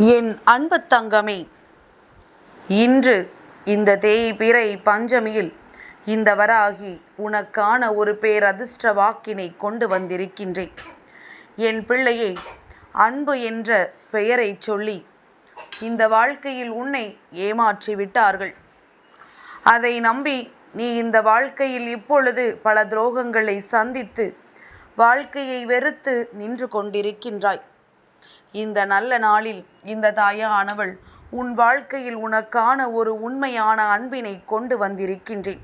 என் அன்பு தங்கமே இன்று இந்த தேய்பிறை பஞ்சமியில் இந்த வராகி உனக்கான ஒரு பேரதிர்ஷ்ட வாக்கினை கொண்டு வந்திருக்கின்றேன். என் பிள்ளையே அன்பு என்ற பெயரைச் சொல்லி இந்த வாழ்க்கையில் உன்னை ஏமாற்றி விட்டார்கள். அதை நம்பி நீ இந்த வாழ்க்கையில் இப்பொழுது பல துரோகங்களை சந்தித்து வாழ்க்கையை வெறுத்து நின்று கொண்டிருக்கின்றாய். இந்த நல்ல நாளில் இந்த தாயானவள் உன் வாழ்க்கையில் உனக்கான ஒரு உண்மையான அன்பினை கொண்டு வந்திருக்கின்றேன்.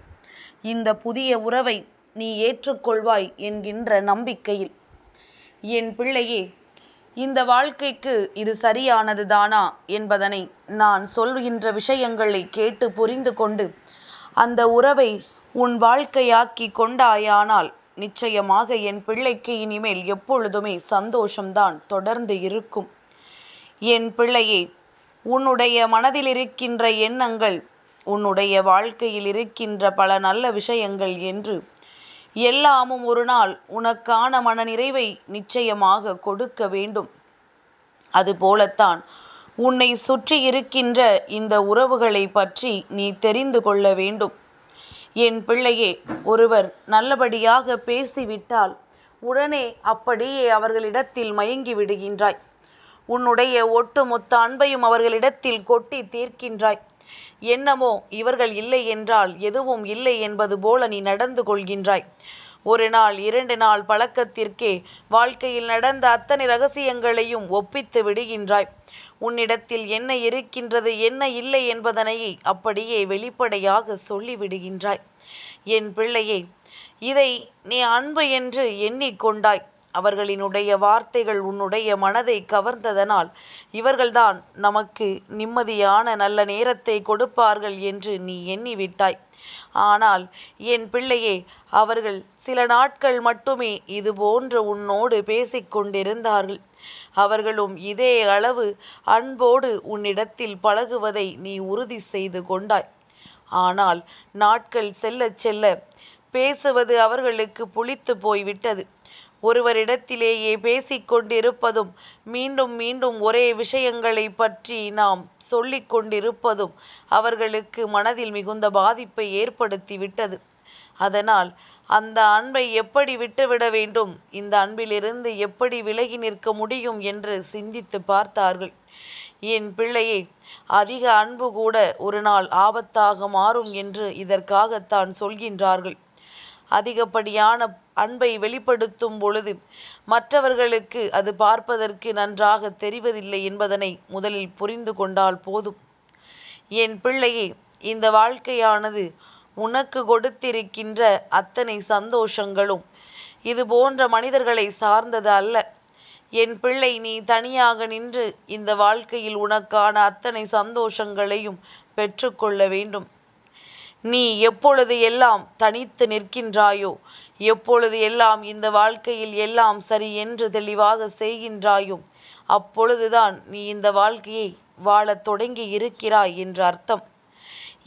இந்த புதிய உறவை நீ ஏற்றுக்கொள்வாய் என்கின்ற நம்பிக்கையில். என் பிள்ளையே இந்த வாழ்க்கைக்கு இது சரியானது தானா என்பதனை நான் சொல்கின்ற விஷயங்களை கேட்டு புரிந்து கொண்டு அந்த உறவை உன் வாழ்க்கையாக்கி கொண்டாயானால் நிச்சயமாக என் பிள்ளைக்கு இனிமேல் எப்பொழுதுமே சந்தோஷம்தான் தொடர்ந்து இருக்கும். என் பிள்ளையே உன்னுடைய மனதில் இருக்கின்ற எண்ணங்கள் உன்னுடைய வாழ்க்கையில் இருக்கின்ற பல நல்ல விஷயங்கள் என்று எல்லாமும் ஒரு நாள் உனக்கான மனநிறைவை நிச்சயமாக கொடுக்க வேண்டும். அதுபோலத்தான் உன்னை சுற்றி இருக்கின்ற இந்த உறவுகளை பற்றி நீ தெரிந்து கொள்ள வேண்டும். என் பிள்ளையே ஒருவர் நல்லபடியாக பேசிவிட்டால் உடனே அப்படியே அவர்களிடத்தில் மயங்கி விடுகின்றாய். உன்னுடைய ஒட்டுமொத்த அன்பையும் அவர்களிடத்தில் கொட்டி தீர்க்கின்றாய். என்னமோ இவர்கள் இல்லை என்றால் எதுவும் இல்லை என்பது போல நீ நடந்து கொள்கின்றாய். ஒரு நாள் இரண்டு நாள் பழக்கத்திற்கே வாழ்க்கையில் நடந்த அத்தனை ரகசியங்களையும் ஒப்பித்து விடுகின்றாய். உன்னிடத்தில் என்ன இருக்கின்றது என்ன இல்லை என்பதனை அப்படியே வெளிப்படையாக சொல்லிவிடுகின்றாய். என் பிள்ளையே இதை நீ அன்பு என்று எண்ணிக்கொண்டாய். அவர்களினுடைய வார்த்தைகள் உன்னுடைய மனதை கவர்ந்ததனால் இவர்கள்தான் நமக்கு நிம்மதியான நல்ல நேரத்தை கொடுப்பார்கள் என்று நீ எண்ணிவிட்டாய். ஆனால் என் பிள்ளையே அவர்கள் சில நாட்கள் மட்டுமே இது போன்று உன்னோடு பேசிக்கொண்டிருந்தார்கள். அவர்களும் இதே அளவு அன்போடு உன்னிடத்தில் பழகுவதை நீ உறுதி செய்து கொண்டாய். ஆனால் நாட்கள் செல்ல செல்ல பேசுவது அவர்களுக்கு புளித்து போய்விட்டது. ஒருவரிடத்திலேயே பேசிக்கொண்டிருப்பதும் மீண்டும் மீண்டும் ஒரே விஷயங்களை பற்றி நாம் சொல்லிக் கொண்டிருப்பதும் அவர்களுக்கு மனதில் மிகுந்த பாதிப்பை ஏற்படுத்திவிட்டது. அதனால் அந்த அன்பை எப்படி விட்டுவிட வேண்டும்? இந்த அன்பிலிருந்து எப்படி விலகி நிற்க முடியும் என்று சிந்தித்து பார்த்தார்கள். என் பிள்ளையே அதிக அன்பு கூட ஒரு நாள் ஆபத்தாக மாறும் என்று இதற்காகத்தான் சொல்கின்றார்கள். அதிகப்படியான அன்பை வெளிப்படுத்தும் பொழுது மற்றவர்களுக்கு அது பார்ப்பதற்கு நன்றாக தெரிவதில்லை என்பதனை முதலில் புரிந்து கொண்டால் போதும். என் பிள்ளையே இந்த வாழ்க்கையானது உனக்கு கொடுத்திருக்கின்ற அத்தனை சந்தோஷங்களும் இது போன்ற மனிதர்களை சார்ந்தது அல்ல. என் பிள்ளை நீ தனியாக நின்று இந்த வாழ்க்கையில் உனக்கான அத்தனை சந்தோஷங்களையும் பெற்றுக்கொள்ள வேண்டும். நீ எப்பொழுது எல்லாம் தனித்து நிற்கின்றாயோ எப்பொழுது எல்லாம் இந்த வாழ்க்கையில் எல்லாம் சரி என்று தெளிவாக செய்கின்றாயோ அப்பொழுதுதான் நீ இந்த வாழ்க்கையை வாழத் தொடங்கி இருக்கிறாய் என்று அர்த்தம்.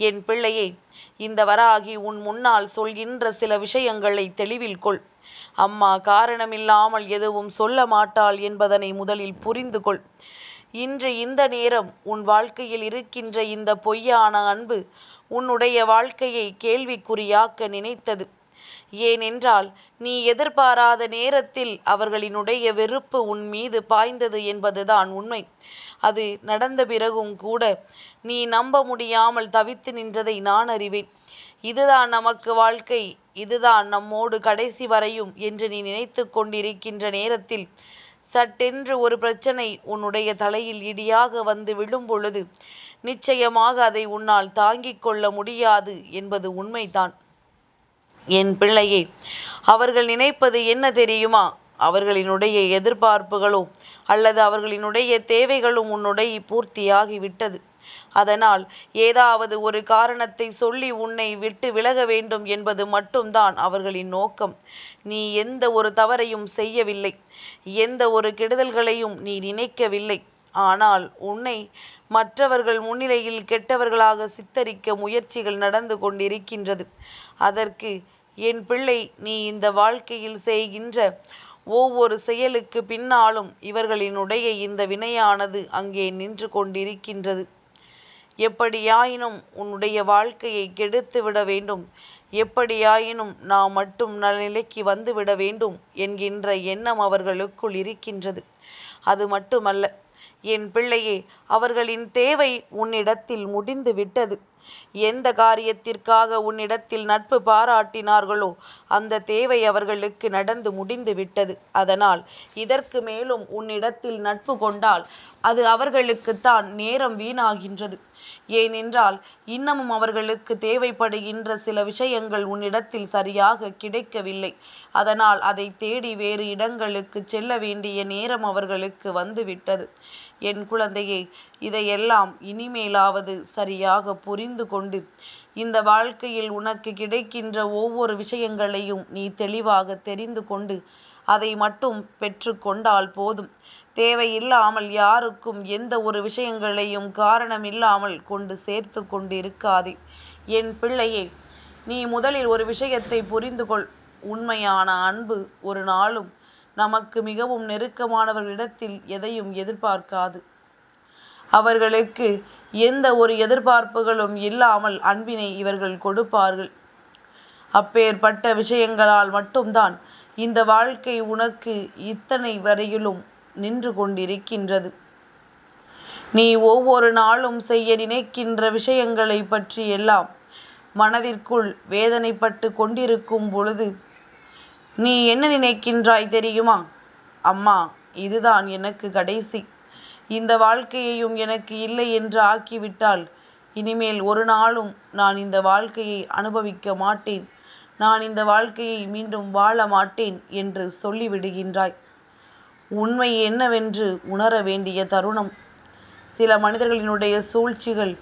என் பிள்ளையே இந்த வராகி உன் முன்னால் சொல்கின்ற சில விஷயங்களை தெளிவில் கொள். அம்மா காரணமில்லாமல் எதுவும் சொல்ல மாட்டாள் என்பதனை முதலில் புரிந்து கொள். இன்று இந்த நேரம் உன் வாழ்க்கையில் இருக்கின்ற இந்த பொய்யான அன்பு உன்னுடைய வாழ்க்கையை கேள்விக்குறியாக்க நினைத்தது. ஏனென்றால் நீ எதிர்பாராத நேரத்தில் அவர்களினுடைய வெறுப்பு உன் மீது பாய்ந்தது என்பதுதான் உண்மை. அது நடந்த பிறகும் கூட நீ நம்ப முடியாமல் தவித்து நின்றதை நான் அறிவேன். இதுதான் நமக்கு வாழ்க்கை இதுதான் நம்மோடு கடைசி வரையும் என்று நீ நினைத்து கொண்டிருக்கின்ற நேரத்தில் சட்டென்று ஒரு பிரச்சனை உன்னுடைய தலையில் இடியாக வந்து விழும் பொழுது நிச்சயமாக அதை உன்னால் தாங்கிக் கொள்ள முடியாது என்பது உண்மைதான். என் பிள்ளையே அவர்கள் நினைப்பது என்ன தெரியுமா? அவர்களினுடைய எதிர்பார்ப்புகளோ அல்லது அவர்களினுடைய தேவைகளும் உன்னுடைய பூர்த்தியாகிவிட்டது. அதனால் ஏதாவது ஒரு காரணத்தை சொல்லி உன்னை விட்டு விலக வேண்டும் என்பது மட்டும்தான் அவர்களின் நோக்கம். நீ எந்த ஒரு தவறையும் செய்யவில்லை. எந்த ஒரு கெடுதல்களையும் நீ நினைக்கவில்லை. ஆனால் உன்னை மற்றவர்கள் முன்னிலையில் கெட்டவர்களாக சித்தரிக்க முயற்சிகள் நடந்து கொண்டிருக்கின்றது. அதற்கு என் பிள்ளை நீ இந்த வாழ்க்கையில் செய்கின்ற ஒவ்வொரு செயலுக்கு பின்னாலும் இவர்களினுடைய இந்த வினையானது அங்கே நின்று கொண்டிருக்கின்றது. எப்படியாயினும் உன்னுடைய வாழ்க்கையை கெடுத்து விட வேண்டும். எப்படியாயினும் நாம் மட்டும் நல்நிலைக்கு வந்துவிட வேண்டும் என்கின்ற எண்ணம் அவர்களுக்குள் இருக்கின்றது. அது மட்டுமல்ல என் பிள்ளையே அவர்களின் தேவை உன்னிடத்தில் முடிந்து விட்டது எந்த காரியத்திற்காக உன்னிடத்தில் நட்பு பாராட்டினார்களோ அந்த தேவை அவர்களுக்கு நடந்து முடிந்து விட்டது. அதனால் இதற்கு மேலும் உன்னிடத்தில் நட்பு கொண்டால் அது அவர்களுக்குத்தான் நேரம் வீணாகின்றது. ஏனென்றால் இன்னமும் அவர்களுக்கு தேவைப்படுகின்ற சில விஷயங்கள் உன்னிடத்தில் சரியாக கிடைக்கவில்லை. அதனால் அதை தேடி வேறு இடங்களுக்கு செல்ல வேண்டிய நேரம் அவர்களுக்கு வந்துவிட்டது. என் குழந்தையே இதையெல்லாம் இனிமேலாவது சரியாக புரிந்து கொண்டு இந்த வாழ்க்கையில் உனக்கு கிடைக்கின்ற ஒவ்வொரு விஷயங்களையும் நீ தெளிவாக தெரிந்து கொண்டு அதை மட்டும் பெற்றுக்கொண்டால் போதும். தேவையில்லாமல் யாருக்கும் எந்த ஒரு விஷயங்களையும் காரணமில்லாமல் கொண்டு சேர்த்து கொண்டு இருக்காதே என் பிள்ளையே நீ முதலில் ஒரு விஷயத்தை புரிந்து கொள். உண்மையான அன்பு ஒரு நாளும் நமக்கு மிகவும் நெருக்கமானவர்களிடத்தில் எதையும் எதிர்பார்க்காது. அவர்களுக்கு எந்த ஒரு எதிர்பார்ப்புகளும் இல்லாமல் அன்பினை இவர்கள் கொடுப்பார்கள். அப்பேற்பட்ட விஷயங்களால் மட்டும்தான் இந்த வாழ்க்கை உனக்கு இத்தனை வரையிலும் நின்று கொண்டிருக்கின்றது. நீ ஒவ்வொரு நாளும் செய்ய நினைக்கின்ற விஷயங்களை பற்றி எல்லாம் மனதிற்குள் வேதனைப்பட்டு கொண்டிருக்கும் பொழுது நீ என்ன நினைக்கின்றாய் தெரியுமா? அம்மா இதுதான் எனக்கு கடைசி. இந்த வாழ்க்கையையும் எனக்கு இல்லை என்று ஆக்கிவிட்டால் இனிமேல் ஒரு நாளும் நான் இந்த வாழ்க்கையை அனுபவிக்க மாட்டேன். நான் இந்த வாழ்க்கையை மீண்டும் வாழ மாட்டேன் என்று சொல்லிவிடுகின்றாய். உண்மை என்னவென்று உணர வேண்டிய தருணம். சில மனிதர்களினுடைய சூழ்ச்சிகள்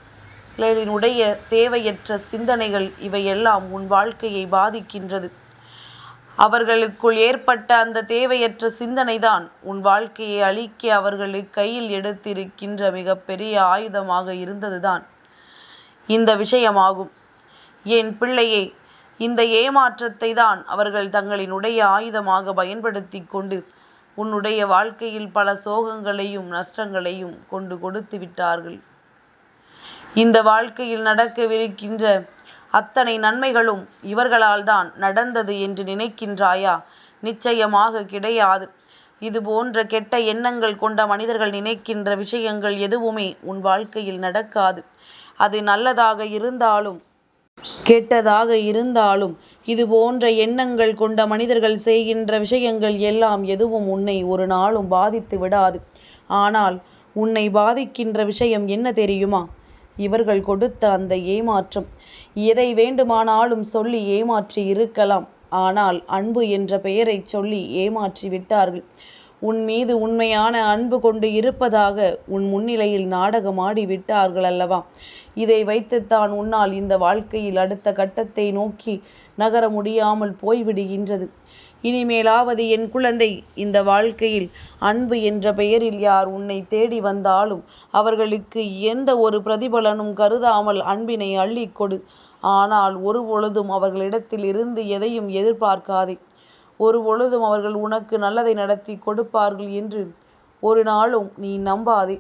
சிலரினுடைய தேவையற்ற சிந்தனைகள் இவையெல்லாம் உன் வாழ்க்கையை பாதிக்கின்றது. அவர்களுக்குள் ஏற்பட்ட அந்த தேவையற்ற சிந்தனைதான் உன் வாழ்க்கையை அழிக்க அவர்களுக்கு கையில் எடுத்திருக்கின்ற மிகப்பெரிய ஆயுதமாக இருந்ததுதான். இந்த விஷயமாகும். என் பிள்ளையே இந்த ஏமாற்றத்தை தான் அவர்கள் தங்களினுடைய ஆயுதமாக பயன்படுத்தி கொண்டு உன்னுடைய வாழ்க்கையில் பல சோகங்களையும் நஷ்டங்களையும் கொண்டு கொடுத்து விட்டார்கள். இந்த வாழ்க்கையில் நடக்கவிருக்கின்ற அத்தனை நன்மைகளும் இவர்களால் தான் நடந்தது என்று நினைக்கின்றாயா? நிச்சயமாக கிடையாது. இது போன்ற கெட்ட எண்ணங்கள் கொண்ட மனிதர்கள் நினைக்கின்ற விஷயங்கள் எதுவுமே உன் வாழ்க்கையில் நடக்காது. அது நல்லதாக இருந்தாலும் கெட்டதாக இருந்தாலும் இது போன்ற எண்ணங்கள் கொண்ட மனிதர்கள் செய்கின்ற விஷயங்கள் எல்லாம் எதுவும் உன்னை ஒரு நாளும் பாதித்து விடாது. ஆனால் உன்னை பாதிக்கின்ற விஷயம் என்ன தெரியுமா? இவர்கள் கொடுத்த அந்த ஏமாற்றம். எதை வேண்டுமானாலும் சொல்லி ஏமாற்றி இருக்கலாம். ஆனால் அன்பு என்ற பெயரைச் சொல்லி ஏமாற்றி விட்டார்கள். உன் மீது உண்மையான அன்பு கொண்டு இருப்பதாக உன் முன்னிலையில் நாடகமாடி விட்டார்கள் அல்லவா? இதை வைத்துத்தான் உன்னால் இந்த வாழ்க்கையில் அடுத்த கட்டத்தை நோக்கி நகர முடியாமல் போய்விடுகின்றது. இனிமேலாவது என் குழந்தை இந்த வாழ்க்கையில் அன்பு என்ற பெயரில் யார் உன்னை தேடி வந்தாலும் அவர்களுக்கு எந்த ஒரு பிரதிபலனும் கருதாமல் அன்பினை அள்ளி கொடு. ஆனால் ஒரு பொழுதும் அவர்களிடத்தில் இருந்து எதையும் எதிர்பார்க்காதே. ஒரு பொழுதும் அவர்கள் உனக்கு நல்லதை நடத்தி கொடுப்பார்கள் என்று ஒரு நாளும் நீ நம்பாதே.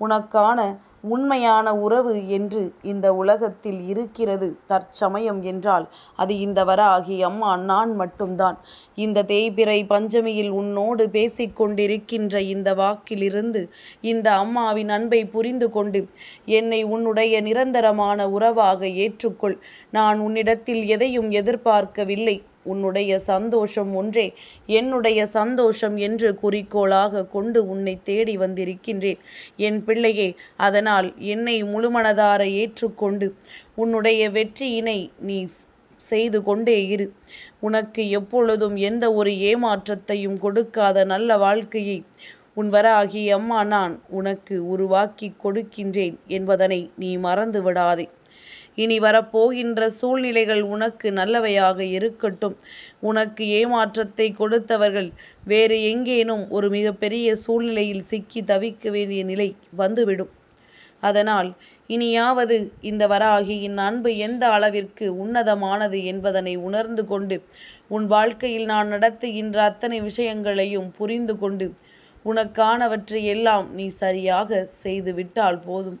உனக்கான உண்மையான உறவு என்று இந்த உலகத்தில் இருக்கிறது தற்சமயம் என்றால் அது இந்த வராகி அம்மா நான் மட்டும்தான். இந்த தேய்பிறை பஞ்சமியில் உன்னோடு பேசிக்கொண்டிருக்கின்ற இந்த வாக்கிலிருந்து இந்த அம்மாவின் அன்பை புரிந்து கொண்டு என்னை உன்னுடைய நிரந்தரமான உறவாக ஏற்றுக்கொள். நான் உன்னிடத்தில் எதையும் எதிர்பார்க்கவில்லை. உன்னுடைய சந்தோஷம் ஒன்றே. என்னுடைய சந்தோஷம் என்று குறிக்கோளாக கொண்டு உன்னை தேடி வந்திருக்கின்றேன். என் பிள்ளையே அதனால் என்னை முழுமனதார ஏற்றுக்கொண்டு உன்னுடைய வெற்றியினை நீ செய்து கொண்டே இரு. உனக்கு எப்பொழுதும் எந்த ஒரு ஏமாற்றத்தையும் கொடுக்காத நல்ல வாழ்க்கையை உன் வராகி அம்மா நான் உனக்கு உருவாக்கி கொடுக்கின்றேன் என்பதனை நீ மறந்து விடாதே இனி வரப்போகின்ற சூழ்நிலைகள் உனக்கு நல்லவையாக இருக்கட்டும். உனக்கு ஏமாற்றத்தை கொடுத்தவர்கள் வேறு எங்கேனும் ஒரு மிகப்பெரிய சூழ்நிலையில் சிக்கி தவிக்க வேண்டிய நிலை வந்துவிடும். அதனால் இனியாவது இந்த வராகியின் அன்பு எந்த அளவிற்கு உன்னதமானது என்பதனை உணர்ந்து கொண்டு உன் வாழ்க்கையில் நான் நடத்துகின்ற அத்தனை விஷயங்களையும் புரிந்து கொண்டு உனக்கானவற்றை எல்லாம் நீ சரியாக செய்துவிட்டால் போதும்.